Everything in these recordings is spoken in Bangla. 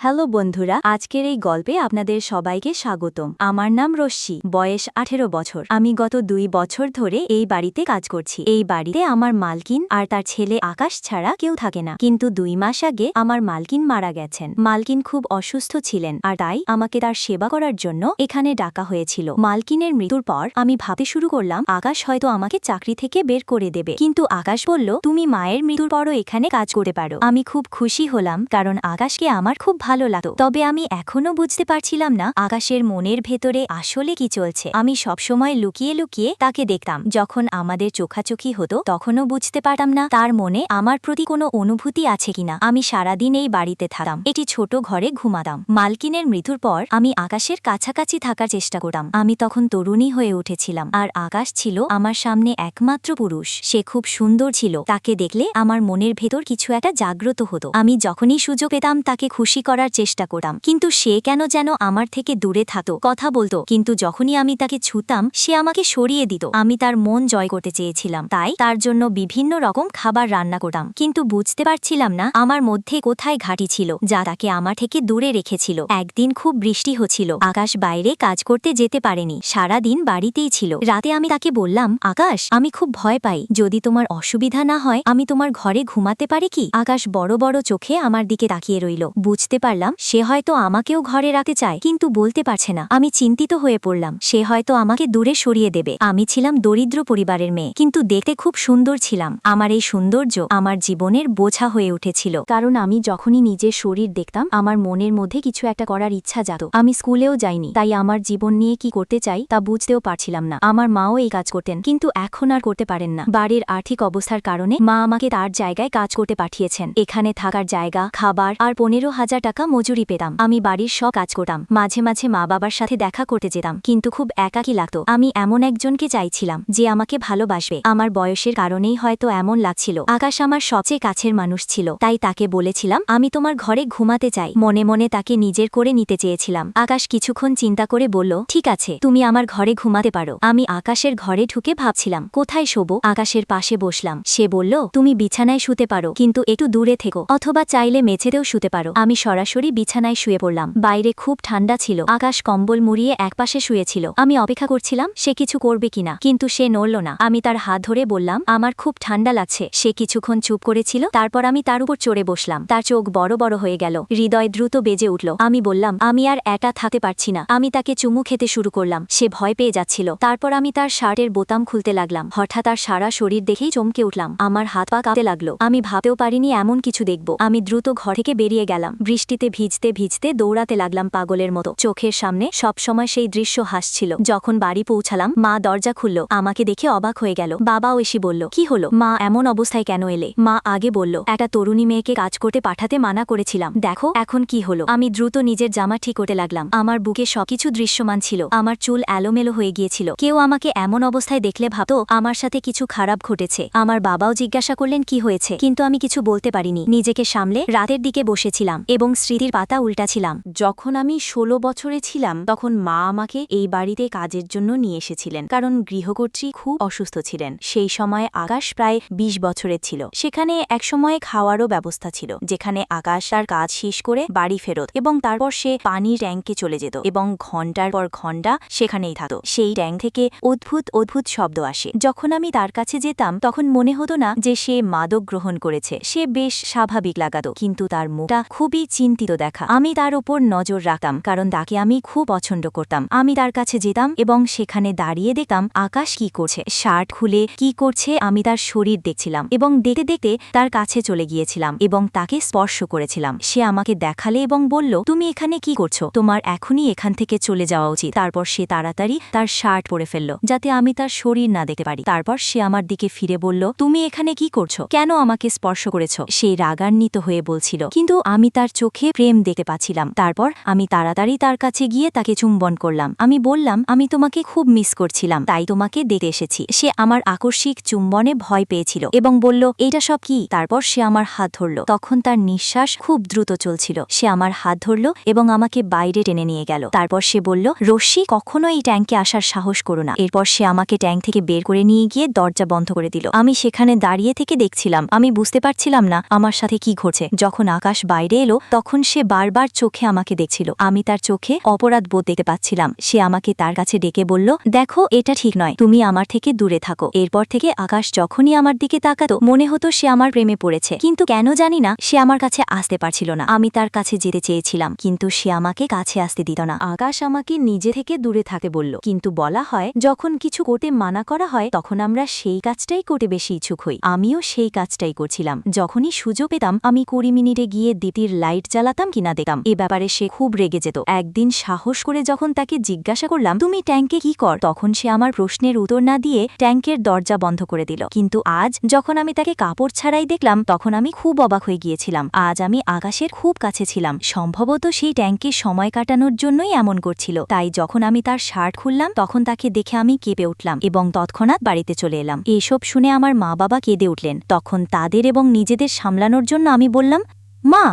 হ্যালো বন্ধুরা, আজকের এই গল্পে আপনাদের সবাইকে স্বাগতম। আমার নাম রশ্মি, বয়স আঠেরো বছর। আমি গত দুই বছর ধরে এই বাড়িতে কাজ করছি। এই বাড়িতে আমার মালকিন আর তার ছেলে আকাশ ছাড়া কেউ থাকে না। কিন্তু দুই মাস আগে আমার মালকিন মারা গেছেন। মালকিন খুব অসুস্থ ছিলেন আর তাই আমাকে তার সেবা করার জন্য এখানে ডাকা হয়েছিল। মালকিনের মৃত্যুর পর আমি ভাবতে শুরু করলাম, আকাশ হয়তো আমাকে চাকরি থেকে বের করে দেবে। কিন্তু আকাশ বলল, তুমি মায়ের মৃত্যুর পরও এখানে কাজ করতে পারো। আমি খুব খুশি হলাম, কারণ আকাশকে আমার খুব ভালো লাগতো। তবে আমি এখনও বুঝতে পারছিলাম না আকাশের মনের ভেতরে আসলে কি চলছে। আমি সবসময় লুকিয়ে লুকিয়ে তাকে দেখতাম। যখন আমাদের চোখাচোখি হতো, তখনও বুঝতে পারতাম না তার মনে আমার প্রতি কোনো অনুভূতি আছে কিনা। আমি সারাদিন এই বাড়িতে থাকতাম। এটি ছোট ঘরে ঘুমাতাম। মালকিনের মৃত্যুর পর আমি আকাশের কাছাকাছি থাকার চেষ্টা করতাম। আমি তখন তরুণী হয়ে উঠেছিলাম। আর আকাশ ছিল আমার সামনে একমাত্র পুরুষ। সে খুব সুন্দর ছিল। তাকে দেখলে আমার মনের ভেতর কিছু একটা জাগ্রত হতো। আমি যখনই সুযোগ পেতাম তাকে খুশি করার চেষ্টা করতাম। কিন্তু সে কেন যেন আমার থেকে দূরে থাকতো, কথা বলতো। কিন্তু যখনই আমি তাকে ছুতাম, সে আমাকে সরিয়ে দিত। আমি তার মন জয় করতে চেয়েছিলাম। তাই তার জন্য বিভিন্ন রকম খাবার রান্না করতাম। কিন্তু বুঝতে পারছিলাম না, আমার মধ্যে কোথায় ঘাটি ছিল, যা তাকে আমার থেকে দূরে রেখেছিল। একদিন খুব বৃষ্টি হচ্ছিল। আকাশ বাইরে কাজ করতে যেতে পারেনি। সারা দিন বাড়িতেই ছিল। রাতে আমি তাকে বললাম, আকাশ, আমি খুব ভয় পাই। যদি তোমার অসুবিধা না হয়, আমি তোমার ঘরে ঘুমাতে পারি কি? আকাশ বড় বড় চোখে আমার দিকে তাকিয়ে রইল। বুঝতে পারলাম, সে হয়তো আমাকেও ঘরে রাখতে চায়, কিন্তু বলতে পারছে না। আমি চিন্তিত হয়ে পড়লাম, সে হয়তো আমাকে দূরে সরিয়ে দেবে। আমি ছিলাম দরিদ্র পরিবারের মেয়ে, কিন্তু দেখতে খুব সুন্দর ছিলাম। আমার এই সৌন্দর্য আমার জীবনের বোঝা হয়ে উঠেছিল। কারণ আমি যখনই নিজের শরীর দেখতাম, আমার মনের মধ্যে কিছু একটা করার ইচ্ছা জাত আমি স্কুলেও যাইনি, তাই আমার জীবন নিয়ে কি করতে চাই, তা বুঝতেও পারছিলাম না। আমার মাও এই কাজ করতেন, কিন্তু এখন আর করতে পারেন না। বাড়ির আর্থিক অবস্থার কারণে মা আমাকে তার জায়গায় কাজ করতে পাঠিয়েছেন। এখানে থাকার জায়গা, খাবার, আর পনেরো হাজার টাকা মজুরি পেতাম। আমি বাড়ির সব কাজ করতাম। মাঝে মাঝে মা বাবার সাথে দেখা করতে যেতাম। কিন্তু খুব একাকী লাগতো। আমি এমন একজনকে চাইছিলাম যে আমাকে ভালোবাসবে। আমার বয়সের কারণেই হয়তো এমন লাগছিল। আকাশ আমার সবচেয়ে কাছের মানুষ ছিল। তাই তাকে বলেছিলাম, আমি তোমার ঘরে ঘুমাতে চাই। মনে মনে তাকে নিজের করে নিতে চেয়েছিলাম। আকাশ কিছুক্ষণ চিন্তা করে বলল, ঠিক আছে, তুমি আমার ঘরে ঘুমাতে পারো। আমি আকাশের ঘরে ঢুকে ভাবছিলাম, কোথায় শোবো? আকাশের পাশে বসলাম। সে বলল, তুমি বিছানায় শুতে পারো, কিন্তু একটু দূরে থেকো। অথবা চাইলে মেঝেতেও শুতে পারো। আমি সরাসরি বিছানায় শুয়ে পড়লাম। বাইরে খুব ঠান্ডা ছিল। আকাশ কম্বল মুড়িয়ে একপাশে শুয়েছিল। আমি অপেক্ষা করছিলাম, সে কিছু করবে কিনা। কিন্তু সে নড়ল না। আমি তার হাত ধরে বললাম, আমার খুব ঠান্ডা লাগছে। সে কিছুক্ষণ চুপ করেছিল। তারপর আমি তার উপর চড়ে বসলাম। তার চোখ বড় বড় হয়ে গেল। হৃদয় দ্রুত বেজে উঠল। আমি বললাম, আমি আর একা থাকতে পারছি না। আমি তাকে চুমু খেতে শুরু করলাম। সে ভয় পেয়ে যাচ্ছিল। তারপর আমি তার শার্টের বোতাম খুলতে লাগলাম। হঠাৎ তার সারা শরীর দেখেই চমকে উঠলাম। আমার হাত পা কাঁপতে লাগল। আমি ভাবতেও পারিনি এমন কিছু দেখব। আমি দ্রুত ঘর থেকে বেরিয়ে গেলাম। বৃষ্টিতে ভিজতে ভিজতে দৌড়াতে লাগলাম পাগলের মতো। চোখের সামনে সবসময় সেই দৃশ্য হাসছিল। যখন বাড়ি পৌঁছালাম, মা দরজা খুলল। আমাকে দেখে অবাক হয়ে গেল। বাবাও এসে বলল, কি হলো? মা এমন অবস্থায় কেন এলে? মা আগে বলল, একটা তরুণী মেয়েকে কাজ করতে পাঠাতে মানা করেছিলাম। দেখো এখন কি হলো? আমি দ্রুত নিজের জামা ঠিক করতে লাগলাম। আমার বুকে সবকিছু দৃশ্যমান ছিল। আমার চুল এলোমেলো হয়ে গিয়েছিল। কেউ আমাকে এমন অবস্থায় দেখলে ভাবতো, আমার সাথে কিছু খারাপ ঘটেছে। আমার বাবাও জিজ্ঞাসা করলেন, কি হয়েছে? কিন্তু আমি কিছু বলতে পারিনি। নিজেকে সামলে রাতের দিকে বসেছিলাম এবং স্মৃতির পাতা উল্টাছিলাম। যখন আমি ষোলো বছরে ছিলাম, তখন মা আমাকে এই বাড়িতে কাজের জন্য নিয়ে এসেছিলেন। কারণ গৃহকর্ত্রী খুব অসুস্থ ছিলেন। সেই সময় আকাশ প্রায় ২০ বছরের ছিল। সেখানে একসময় খাওয়ারও ব্যবস্থা ছিল, যেখানে আকাশ তার কাজ শেষ করে বাড়ি ফেরত এবং তারপর সে পানির ট্যাঙ্কে চলে যেত এবং ঘণ্টার পর ঘণ্টা সেখানেই থাকত। সেই ট্যাঙ্ক থেকে অদ্ভুত অদ্ভুত শব্দ আসে। যখন আমি তার কাছে যেতাম, তখন মনে হতো না যে সে মাদক গ্রহণ করেছে। সে বেশ স্বাভাবিক লাগাত, কিন্তু তার মুখটা খুবই চিন্তিত দেখা। আমি তার উপর নজর রাখতাম, কারণ তাকে আমি খুব পছন্দ করতাম। আমি তার কাছে যেতাম এবং সেখানে দাঁড়িয়ে দেখতাম আকাশ কি করছে, শার্ট খুলে কি করছে, আমি তার শরীর দেখছিলাম এবং দেখতে দেখতে তার কাছে চলে গিয়েছিলাম এবং তাকে স্পর্শ করেছিলাম। সে আমাকে দেখালে এবং বলল, তুমি এখানে কি করছ? তোমার এখনই এখান থেকে চলে যাওয়া উচিত। তারপর সে তাড়াতাড়ি তার শার্ট পরে ফেলল, যাতে আমি তার শরীর না দেখতে পারি। তারপর সে আমার দিকে ফিরে বলল, তুমি এখানে কি করছ? কেন আমাকে স্পর্শ করেছ? সেই রাগান্বিত হয়ে বলছিল, কিন্তু আমি তার চোখে প্রেম দেখতে পাচ্ছিলাম। তারপর আমি তাড়াতাড়ি তার কাছে গিয়ে তাকে চুম্বন করলাম। আমি বললাম, আমি তোমাকে খুব মিস করছিলাম, তাই তোমাকে দেখতে এসেছি। সে আমার আকস্মিক চুম্বনে ভয় পেয়েছিল এবং বলল, এটা সব কি? তারপর সে আমার হাত ধরল। তখন তার নিঃশ্বাস খুব দ্রুত চলছিল। সে আমার হাত ধরল এবং আমাকে বাইরে টেনে নিয়ে গেল। তারপর সে বলল, রশ্মি, কখনো এই ট্যাঙ্কে আসার সাহস করো না। এরপর সে আমাকে ট্যাঙ্ক থেকে বের করে নিয়ে গিয়ে দরজা বন্ধ করে দিল। আমি সেখানে দাঁড়িয়ে থেকে দেখছিলাম। আমি বুঝতে পারছিলাম না আমার সাথে কি ঘটছে। যখন আকাশ বাইরে এলো, তখন তখন সে বারবার চোখে আমাকে দেখছিল। আমি তার চোখে অপরাধ বোধ দেখতে পাচ্ছিলাম। সে আমাকে তার কাছে ডেকে বলল, দেখো, এটা ঠিক নয়। তুমি আমার থেকে দূরে থাকো। এরপর থেকে আকাশ যখনই আমার দিকে তাকাতো, মনে হতো সে আমার প্রেমে পড়েছে। কিন্তু কেন জানি না, সে আমার কাছে আসতে পারছিল না। আমি তার কাছে যেতে চেয়েছিলাম, কিন্তু সে আমাকে কাছে আসতে দিত না। আকাশ আমাকে নিজে থেকে দূরে থাকতে বলল, কিন্তু বলা হয়, যখন কিছু করতে মানা করা হয়, তখন আমরা সেই কাজটাই করতে বেশি ইচ্ছুক হই। আমিও সেই কাজটাই করছিলাম। যখনই সুযোগ পেতাম, আমি কুড়ি মিনিটে গিয়ে দিতির লাইট জ্বালাতাম কিনা দেখতাম। এ ব্যাপারে সে খুব রেগে যেত। একদিন সাহস করে যখন তাকে জিজ্ঞাসা করলাম, তুমি ট্যাঙ্কে কি কর? তখন সে আমার প্রশ্নের উত্তর না দিয়ে ট্যাঙ্কের দরজা বন্ধ করে দিল। কিন্তু আজ যখন আমি তাকে কাপড় ছাড়াই দেখলাম, তখন আমি খুব অবাক হয়ে গিয়েছিলাম। আজ আমি আকাশের খুব কাছে ছিলাম। সম্ভবত সেই ট্যাঙ্কে সময় কাটানোর জন্যই এমন করছিল। তাই যখন আমি তার শার্ট খুললাম, তখন তাকে দেখে আমি কেঁপে উঠলাম এবং তৎক্ষণাৎ বাড়িতে চলে এলাম। এসব শুনে আমার মা বাবা কেঁদে উঠলেন। তখন তাদের এবং নিজেদের সামলানোর জন্য আমি বললাম, মা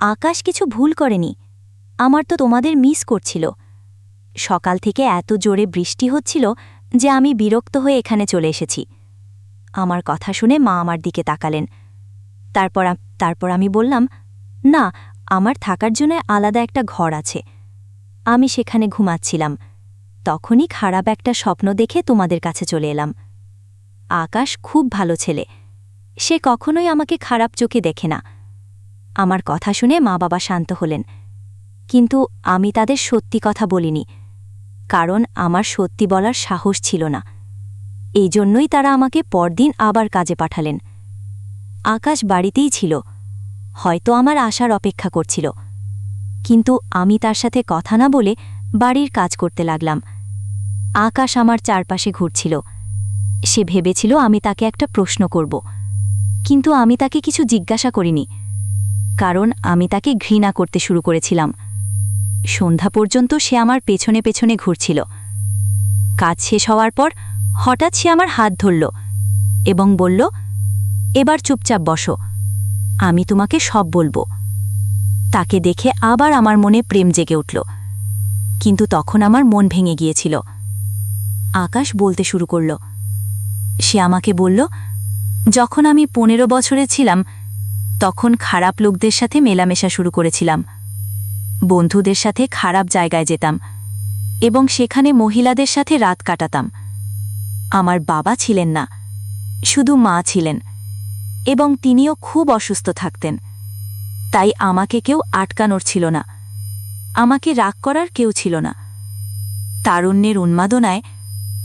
আকাশ কিছু ভুল করেনি। আমার তো তোমাদের মিস করছিল। সকাল থেকে এত জোরে বৃষ্টি হচ্ছিল যে আমি বিরক্ত হয়ে এখানে চলে এসেছি। আমার কথা শুনে মা আমার দিকে তাকালেন। তারপর তারপর আমি বললাম, না, আমার থাকার জন্য আলাদা একটা ঘর আছে। আমি সেখানে ঘুমাচ্ছিলাম। তখনই খারাপ একটা স্বপ্ন দেখে তোমাদের কাছে চলে এলাম। আকাশ খুব ভালো ছেলে। সে কখনোই আমাকে খারাপ চোখে দেখে না। আমার কথা শুনে মা বাবা শান্ত হলেন। কিন্তু আমি তাদের সত্যি কথা বলিনি, কারণ আমার সত্যি বলার সাহস ছিল না। এই জন্যই তারা আমাকে পরদিন আবার কাজে পাঠালেন। আকাশ বাড়িতেই ছিল, হয়তো আমার আসার অপেক্ষা করছিল। কিন্তু আমি তার সাথে কথা না বলে বাড়ির কাজ করতে লাগলাম। আকাশ আমার চারপাশে ঘুরছিল। সে ভেবেছিল আমি তাকে একটা প্রশ্ন করব। কিন্তু আমি তাকে কিছু জিজ্ঞাসা করিনি। কারণ আমি তাকে ঘৃণা করতে শুরু করেছিলাম। সন্ধ্যা পর্যন্ত সে আমার পেছনে পেছনে ঘুরছিল। কাজ শেষ হওয়ার পর হঠাৎ সে আমার হাত ধরল এবং বলল, এবার চুপচাপ বসো, আমি তোমাকে সব বলব। তাকে দেখে আবার আমার মনে প্রেম জেগে উঠল, কিন্তু তখন আমার মন ভেঙে গিয়েছিল। আকাশ বলতে শুরু করল, সে আমাকে বলল, যখন আমি পনেরো বছরে ছিলাম তখন খারাপ লোকদের সাথে মেলামেশা শুরু করেছিলাম। বন্ধুদের সাথে খারাপ জায়গায় যেতাম এবং সেখানে মহিলাদের সাথে রাত কাটাতাম। আমার বাবা ছিলেন না, শুধু মা ছিলেন এবং তিনিও খুব অসুস্থ থাকতেন। তাই আমাকে কেউ আটকানোর ছিল না, আমাকে রাগ করার কেউ ছিল না। তারুণ্যের উন্মাদনায়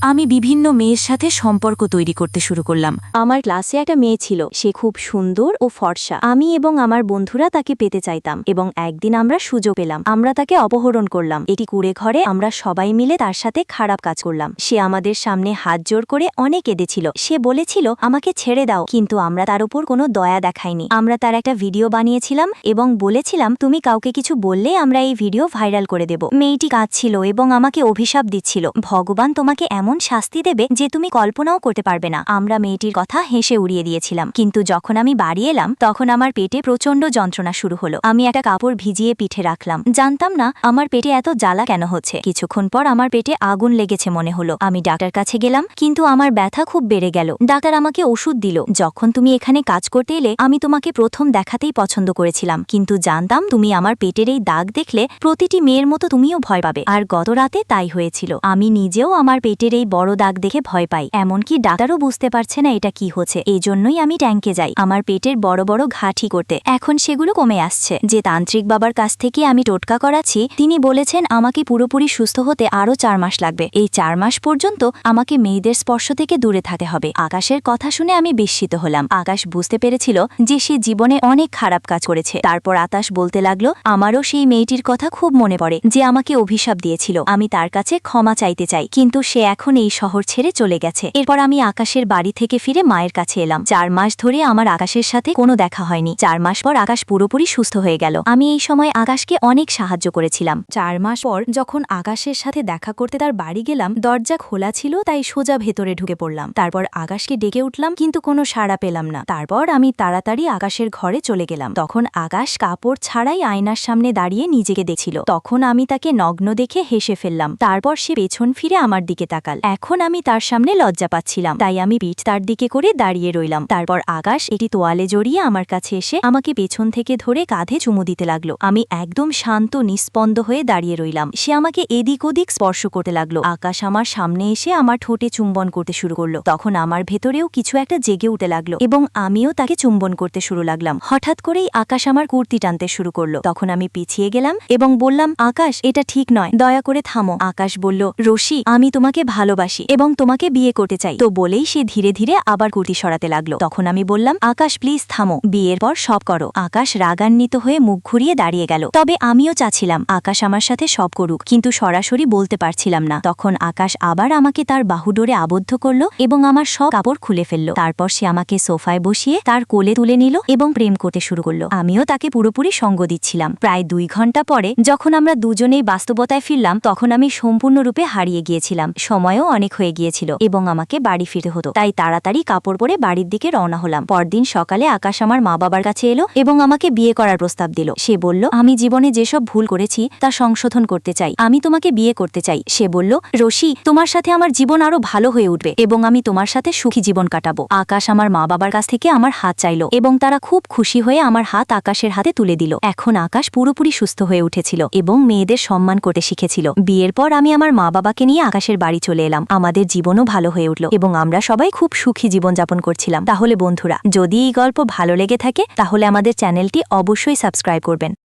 আমি বিভিন্ন মেয়ের সাথে সম্পর্ক তৈরি করতে শুরু করলাম। আমার ক্লাসে একটা মেয়ে ছিল, সে খুব সুন্দর ও ফর্সা। আমি এবং আমার বন্ধুরা তাকে পেতে চাইতাম এবং একদিন আমরা সুযোগ পেলাম। আমরা তাকে অপহরণ করলাম। এটি কুড়ে ঘরে আমরা সবাই মিলে তার সাথে খারাপ কাজ করলাম। সে আমাদের সামনে হাত জোর করে অনেক এদেছিল সে বলেছিল, আমাকে ছেড়ে দাও। কিন্তু আমরা তার উপর কোনো দয়া দেখাইনি। আমরা তার একটা ভিডিও বানিয়েছিলাম এবং বলেছিলাম, তুমি কাউকে কিছু বললে আমরা এই ভিডিও ভাইরাল করে দেব। মেয়েটি কাঁদছিল এবং আমাকে অভিশাপ দিচ্ছিল। ভগবান তোমাকে এমন শাস্তি দেবে যে তুমি কল্পনাও করতে পারবে না। আমরা মেয়েটির কথা হেসে উড়িয়ে দিয়েছিলাম। কিন্তু যখন আমি বাড়ি এলাম, তখন আমার পেটে প্রচণ্ড যন্ত্রণা শুরু হলো। আমি একটা কাপড় ভিজিয়ে পিঠে রাখলাম। জানতাম না, আমার পেটে এত জ্বালা কেন হচ্ছে। কিছুক্ষণ পর আমার পেটে আগুন লেগেছে মনে হলো। আমি ডাক্তার কাছে গেলাম, কিন্তু আমার ব্যথা খুব বেড়ে গেল। ডাক্তার আমাকে ওষুধ দিল। যখন তুমি এখানে কাজ করতে এলে, আমি তোমাকে প্রথম দেখাতেই পছন্দ করেছিলাম। কিন্তু জানতাম, তুমি আমার পেটের এই দাগ দেখলে প্রতিটি মেয়ের মতো তুমিও ভয় পাবে। আর গত রাতে তাই হয়েছিল। আমি নিজেও আমার পেটের এই বড় দাগ দেখে ভয় পাই। এমনকি ডাক্তারও বুঝতে পারছে না এটা কি হচ্ছে। এই জন্যই আমি ট্যাঙ্কে যাই, আমার পেটের বড় বড় ঘা ঠিক করতে। এখন সেগুলো কমে আসছে। যে তান্ত্রিক বাবার কাছ থেকে আমি টোটকা করাচ্ছি, তিনি বলেছেন, আমাকে পুরোপুরি সুস্থ হতে আরও চার মাস লাগবে। এই চার মাস পর্যন্ত আমাকে মেয়েদের স্পর্শ থেকে দূরে থাকতে হবে। আকাশের কথা শুনে আমি বিস্মিত হলাম। আকাশ বুঝতে পেরেছিল যে সে জীবনে অনেক খারাপ কাজ করেছে। তারপর আতাশ বলতে লাগল, আমারও সেই মেয়েটির কথা খুব মনে পড়ে, যে আমাকে অভিশাপ দিয়েছিল। আমি তার কাছে ক্ষমা চাইতে চাই। কিন্তু সে এখন এই শহর ছেড়ে চলে গেছে। এরপর আমি আকাশের বাড়ি থেকে ফিরে মায়ের কাছে এলাম। চার মাস ধরে আমার আকাশের সাথে কোনো দেখা হয়নি। চার মাস পর আকাশ পুরোপুরি সুস্থ হয়ে গেল। আমি এই সময় আকাশকে অনেক সাহায্য করেছিলাম। চার মাস পর যখন আকাশের সাথে দেখা করতে তার বাড়ি গেলাম, দরজা খোলা ছিল তাই সোজা ভেতরে ঢুকে পড়লাম। তারপর আকাশকে ডেকে উঠলাম, কিন্তু কোনো সাড়া পেলাম না। তারপর আমি তাড়াতাড়ি আকাশের ঘরে চলে গেলাম। তখন আকাশ কাপড় ছাড়াই আয়নার সামনে দাঁড়িয়ে নিজেকে দেখছিল। তখন আমি তাকে নগ্ন দেখে হেসে ফেললাম। তারপর সে পেছন ফিরে আমার দিকে তাকাল। বিশাল। এখন আমি তার সামনে লজ্জা পাচ্ছিলাম। তাই আমি পিঠ তার দিকে করে দাঁড়িয়ে রইলাম। তারপর আকাশ এটি তোয়ালে জড়িয়ে আমার কাছে এসে আমাকে পেছন থেকে ধরে কাঁধে চুমু দিতে লাগল। আমি একদম শান্ত, নিস্পন্দ হয়ে দাঁড়িয়ে রইলাম। সে আমাকে এদিক ওদিক স্পর্শ করতে লাগল। আকাশ আমার সামনে এসে আমার ঠোঁটে চুম্বন করতে শুরু করল। তখন আমার ভেতরেও কিছু একটা জেগে উঠে লাগল এবং আমিও তাকে চুম্বন করতে শুরু লাগলাম। হঠাৎ করেই আকাশ আমার কুর্তি টানতে শুরু করল। তখন আমি পিছিয়ে গেলাম এবং বললাম, আকাশ, এটা ঠিক নয়। দয়া করে থামো। আকাশ বলল, রশি, আমি তোমাকে ভালোবাসি এবং তোমাকে বিয়ে করতে চাই। তো বলেই সে ধীরে ধীরে আবার কুর্তি সরাতে লাগল। তখন আমি বললাম, আকাশ, প্লিজ থামো। বিয়ের পর সব করো। আকাশ রাগান্বিত হয়ে মুখ ঘুরিয়ে দাঁড়িয়ে গেল। তবে আমিও চাচ্ছিলাম, আকাশ আমার সাথে সব করুক। কিন্তু সরাসরি বলতে পারছিলাম না। তখন আকাশ আবার আমাকে তার বাহুডোরে আবদ্ধ করল এবং আমার সব কাপড় খুলে ফেলল। তারপর সে আমাকে সোফায় বসিয়ে তার কোলে তুলে নিল এবং প্রেম করতে শুরু করল। আমিও তাকে পুরোপুরি সঙ্গ দিচ্ছিলাম। প্রায় দুই ঘণ্টা পরে, যখন আমরা দুজনেই বাস্তবতায় ফিরলাম, তখন আমি সম্পূর্ণরূপে হারিয়ে গিয়েছিলাম। সময়ও অনেক হয়ে গিয়েছিল এবং আমাকে বাড়ি ফিরতে হতো। তাই তাড়াতাড়ি কাপড় পরে বাড়ির দিকে রওনা হলাম। পরদিন সকালে আকাশ আমার মা বাবার কাছে এলো এবং আমাকে বিয়ে করার প্রস্তাব দিল। সে বলল, আমি জীবনে যেসব ভুল করেছি, তা সংশোধন করতে চাই। আমি তোমাকে বিয়ে করতে চাই। সে বলল, রশি, তোমার সাথে আমার জীবন আরও ভালো হয়ে উঠবে এবং আমি তোমার সাথে সুখী জীবন কাটাবো। আকাশ আমার মা বাবার কাছ থেকে আমার হাত চাইলো এবং তারা খুব খুশি হয়ে আমার হাত আকাশের হাতে তুলে দিল। এখন আকাশ পুরোপুরি সুস্থ হয়ে উঠেছিল এবং মেয়েদের সম্মান করতে শিখেছিল। বিয়ের পর আমি আমার মা বাবাকে নিয়ে আকাশের বাড়ি চলে এলাম। আমাদের জীবনও ভালো হয়ে উঠল এবং আমরা সবাই খুব সুখী জীবন যাপন করছিলাম। তাহলে বন্ধুরা, যদি এই গল্প ভালো লেগে থাকে, তাহলে আমাদের চ্যানেলটি অবশ্যই সাবস্ক্রাইব করবেন।